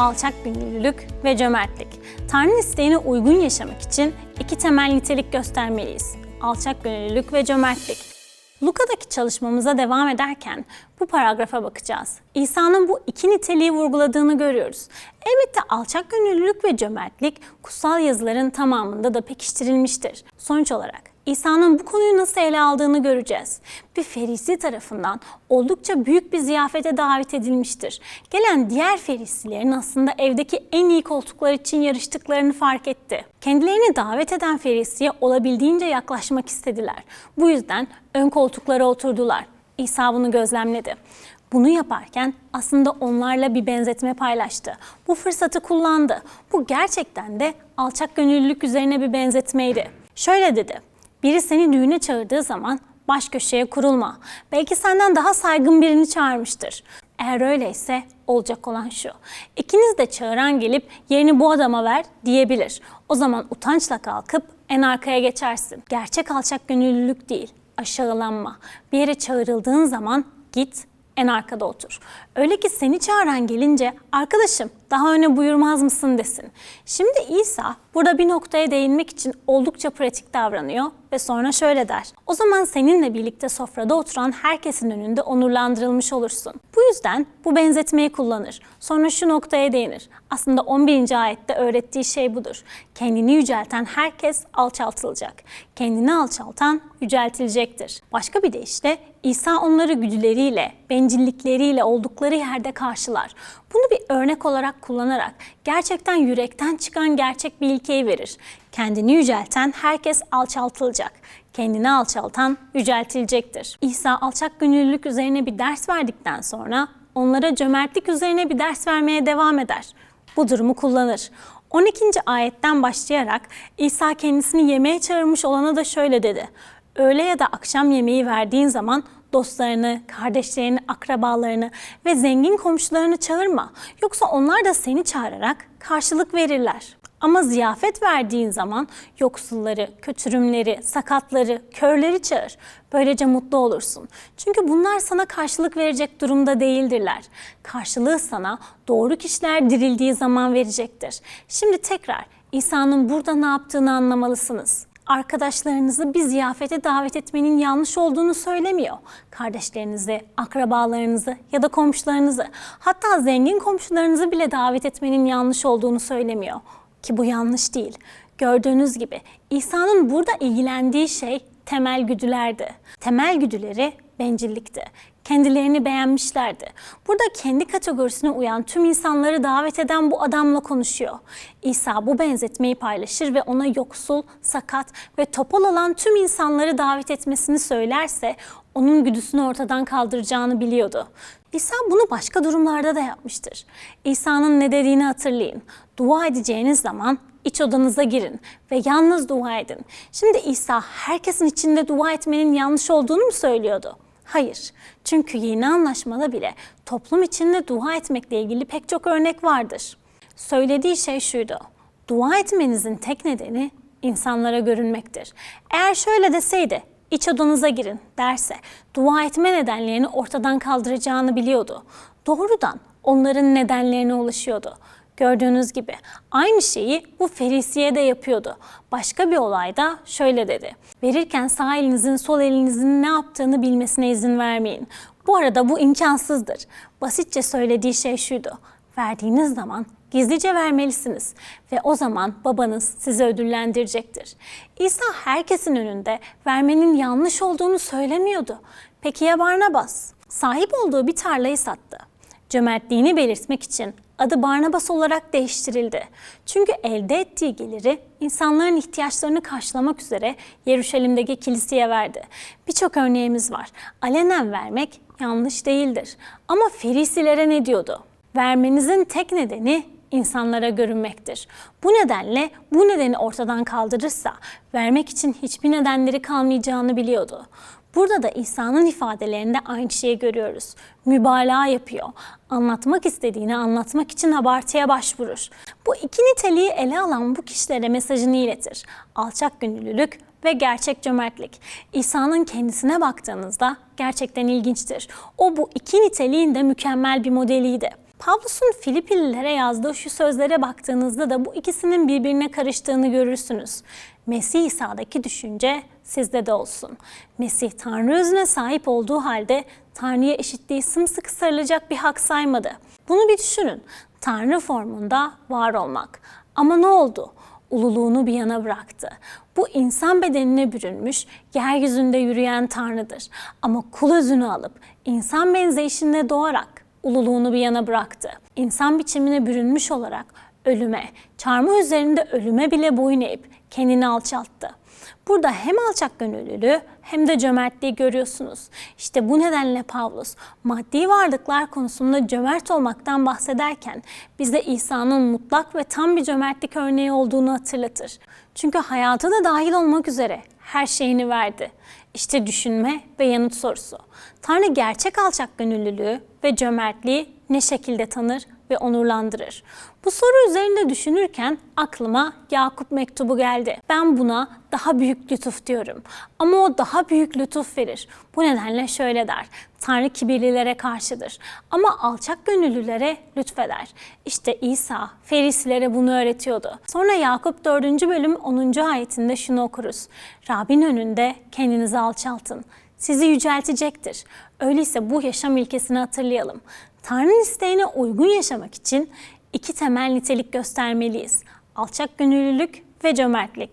alçak gönüllülük ve cömertlik. Tanrı isteğine uygun yaşamak için iki temel nitelik göstermeliyiz. Alçak gönüllülük ve cömertlik. Luka'daki çalışmamıza devam ederken bu paragrafa bakacağız. İsa'nın bu iki niteliği vurguladığını görüyoruz. Elbette alçak gönüllülük ve cömertlik kutsal yazıların tamamında da pekiştirilmiştir. Sonuç olarak İsa'nın bu konuyu nasıl ele aldığını göreceğiz. Bir ferisi tarafından oldukça büyük bir ziyafete davet edilmiştir. Gelen diğer ferisilerin aslında evdeki en iyi koltuklar için yarıştıklarını fark etti. Kendilerini davet eden ferisiye olabildiğince yaklaşmak istediler. Bu yüzden ön koltuklara oturdular. İsa bunu gözlemledi. Bunu yaparken aslında onlarla bir benzetme paylaştı. Bu fırsatı kullandı. Bu gerçekten de alçak gönüllülük üzerine bir benzetmeydi. Şöyle dedi. Biri seni düğüne çağırdığı zaman baş köşeye kurulma. Belki senden daha saygın birini çağırmıştır. Eğer öyleyse olacak olan şu. İkiniz de çağıran gelip yerini bu adama ver diyebilir. O zaman utançla kalkıp en arkaya geçersin. Gerçek alçak gönüllülük değil, aşağılanma. Bir yere çağrıldığın zaman git en arkada otur. Öyle ki seni çağıran gelince arkadaşım daha öne buyurmaz mısın desin. Şimdi İsa burada bir noktaya değinmek için oldukça pratik davranıyor ve sonra şöyle der. O zaman seninle birlikte sofrada oturan herkesin önünde onurlandırılmış olursun. Bu yüzden bu benzetmeyi kullanır. Sonra şu noktaya değinir. Aslında 11. ayette öğrettiği şey budur. Kendini yücelten herkes alçaltılacak. Kendini alçaltan yüceltilecektir. Başka bir deyişle İsa onları güdüleriyle, bencillikleriyle oldukları yerde karşılar. Bunu bir örnek olarak kullanarak gerçekten yürekten çıkan gerçek bir ilkeyi verir. Kendini yücelten herkes alçaltılacak. Kendini alçaltan yüceltilecektir. İsa alçak gönüllülük üzerine bir ders verdikten sonra onlara cömertlik üzerine bir ders vermeye devam eder. Bu durumu kullanır. 12. ayetten başlayarak İsa kendisini yemeğe çağırmış olana da şöyle dedi. Öğle ya da akşam yemeği verdiğin zaman dostlarını, kardeşlerini, akrabalarını ve zengin komşularını çağırma. Yoksa onlar da seni çağırarak karşılık verirler. Ama ziyafet verdiğin zaman yoksulları, kötürümleri, sakatları, körleri çağır. Böylece mutlu olursun. Çünkü bunlar sana karşılık verecek durumda değildirler. Karşılığı sana doğru kişiler dirildiği zaman verecektir. Şimdi tekrar İsa'nın burada ne yaptığını anlamalısınız arkadaşlarınızı bir ziyafete davet etmenin yanlış olduğunu söylemiyor. Kardeşlerinizi, akrabalarınızı ya da komşularınızı, hatta zengin komşularınızı bile davet etmenin yanlış olduğunu söylemiyor. Ki bu yanlış değil. Gördüğünüz gibi İsa'nın burada ilgilendiği şey temel güdülerdi. Temel güdüleri bencillikti. Kendilerini beğenmişlerdi. Burada kendi kategorisine uyan tüm insanları davet eden bu adamla konuşuyor. İsa bu benzetmeyi paylaşır ve ona yoksul, sakat ve topal olan tüm insanları davet etmesini söylerse onun güdüsünü ortadan kaldıracağını biliyordu. İsa bunu başka durumlarda da yapmıştır. İsa'nın ne dediğini hatırlayın. Dua edeceğiniz zaman iç odanıza girin ve yalnız dua edin. Şimdi İsa herkesin içinde dua etmenin yanlış olduğunu mu söylüyordu? Hayır. Çünkü yeni anlaşmada bile toplum içinde dua etmekle ilgili pek çok örnek vardır. Söylediği şey şuydu. Dua etmenizin tek nedeni insanlara görünmektir. Eğer şöyle deseydi, iç odanıza girin derse, dua etme nedenlerini ortadan kaldıracağını biliyordu. Doğrudan onların nedenlerine ulaşıyordu. Gördüğünüz gibi aynı şeyi bu ferisiye de yapıyordu. Başka bir olayda şöyle dedi. Verirken sağ elinizin sol elinizin ne yaptığını bilmesine izin vermeyin. Bu arada bu imkansızdır. Basitçe söylediği şey şuydu. Verdiğiniz zaman gizlice vermelisiniz ve o zaman babanız sizi ödüllendirecektir. İsa herkesin önünde vermenin yanlış olduğunu söylemiyordu. Peki ya Barnabas? Sahip olduğu bir tarlayı sattı. Cömertliğini belirtmek için adı Barnabas olarak değiştirildi. Çünkü elde ettiği geliri insanların ihtiyaçlarını karşılamak üzere Yeruşalim'deki kiliseye verdi. Birçok örneğimiz var. Alenen vermek yanlış değildir. Ama ferisilere ne diyordu? Vermenizin tek nedeni insanlara görünmektir. Bu nedenle bu nedeni ortadan kaldırırsa vermek için hiçbir nedenleri kalmayacağını biliyordu. Burada da İsa'nın ifadelerinde aynı şeyi görüyoruz. Mübalağa yapıyor. Anlatmak istediğini anlatmak için abartıya başvurur. Bu iki niteliği ele alan bu kişilere mesajını iletir. Alçak gönüllülük ve gerçek cömertlik. İsa'nın kendisine baktığınızda gerçekten ilginçtir. O bu iki niteliğin de mükemmel bir modeliydi. Pavlus'un Filipililere yazdığı şu sözlere baktığınızda da bu ikisinin birbirine karıştığını görürsünüz. Mesih İsa'daki düşünce sizde de olsun. Mesih Tanrı özüne sahip olduğu halde Tanrı'ya eşitliği sımsıkı sarılacak bir hak saymadı. Bunu bir düşünün. Tanrı formunda var olmak. Ama ne oldu? Ululuğunu bir yana bıraktı. Bu insan bedenine bürünmüş, yeryüzünde yürüyen Tanrı'dır. Ama kul özünü alıp insan benzeyişinde doğarak ululuğunu bir yana bıraktı. İnsan biçimine bürünmüş olarak ölüme, çarmıh üzerinde ölüme bile boyun eğip kendini alçalttı. Burada hem alçak gönüllülüğü hem de cömertliği görüyorsunuz. İşte bu nedenle Pavlus maddi varlıklar konusunda cömert olmaktan bahsederken bize İsa'nın mutlak ve tam bir cömertlik örneği olduğunu hatırlatır. Çünkü hayatı da dahil olmak üzere her şeyini verdi. İşte düşünme ve yanıt sorusu. Tanrı gerçek alçak gönüllülüğü ve cömertliği ne şekilde tanır ve onurlandırır? Bu soru üzerinde düşünürken aklıma Yakup mektubu geldi. Ben buna daha büyük lütuf diyorum. Ama o daha büyük lütuf verir. Bu nedenle şöyle der. Tanrı kibirlilere karşıdır ama alçak gönüllülere lütfeder. İşte İsa Ferisilere bunu öğretiyordu. Sonra Yakup 4. bölüm 10. ayetinde şunu okuruz. Rabbin önünde kendinizi alçaltın. Sizi yüceltecektir. Öyleyse bu yaşam ilkesini hatırlayalım. Tanrı'nın isteğine uygun yaşamak için iki temel nitelik göstermeliyiz. Alçak gönüllülük ve cömertlik.